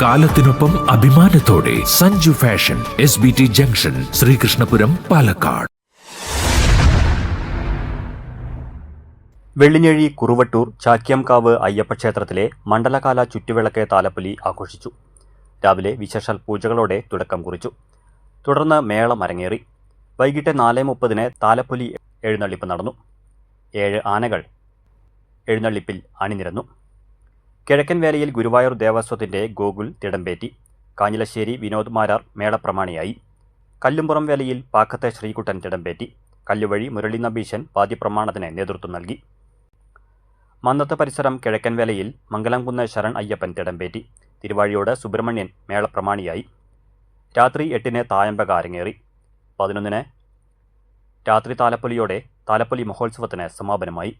കാലത്തിനൊപ്പം അഭിമാനത്തോടെ Sanju fashion S B T junction Sreekrishnapuram Palakkad. Vellinezhi Kuruvattur Chakyamkavu അയ്യപ്പക്ഷേത്രത്തിലെ മണ്ഡലകാല ചുറ്റുവിളക്ക് താലപ്പൊലി ആഘോഷിച്ചു. രാവിലെ വിശേഷാൽ പൂജകളോടെ തുടക്കം കുറിച്ചു. തുടർന്ന് മേളം അരങ്ങേറി. വൈകിട്ട് നാല് മുപ്പതിന് താലപ്പൊലി എഴുന്നള്ളിപ്പ് നടന്നു. ഏഴ് ആനകൾ എഴുന്നള്ളിപ്പിൽ അണിനിരന്നു. കിഴക്കൻ വേലയിൽ ഗുരുവായൂർ ദേവസ്വത്തിന്റെ ഗോകുൽ തിടമ്പേറ്റി കാഞ്ഞിലശ്ശേരി വിനോദ് മാരാർ മേളപ്രമാണിയായി. കല്ലുംപുറം വേലയിൽ പാക്കത്തെ ശ്രീകുട്ടൻ തിടമ്പേറ്റി കല്ലുവഴി മുരളി നബീശൻ വാദ്യപ്രമാണത്തിന് നേതൃത്വം നൽകി. മന്നത്ത് പരിസരം കിഴക്കൻ വേലയിൽ മംഗലംകുന്ന് ശരൺ അയ്യപ്പൻ തിടമ്പേറ്റി തിരുവാഴിയോട് സുബ്രഹ്മണ്യൻ മേളപ്രമാണിയായി. രാത്രി എട്ടിന് തായമ്പക അരങ്ങേറി. പതിനൊന്നിന് രാത്രി താലപ്പൊലിയോടെ താലപ്പൊലി മഹോത്സവത്തിന് സമാപനമായി.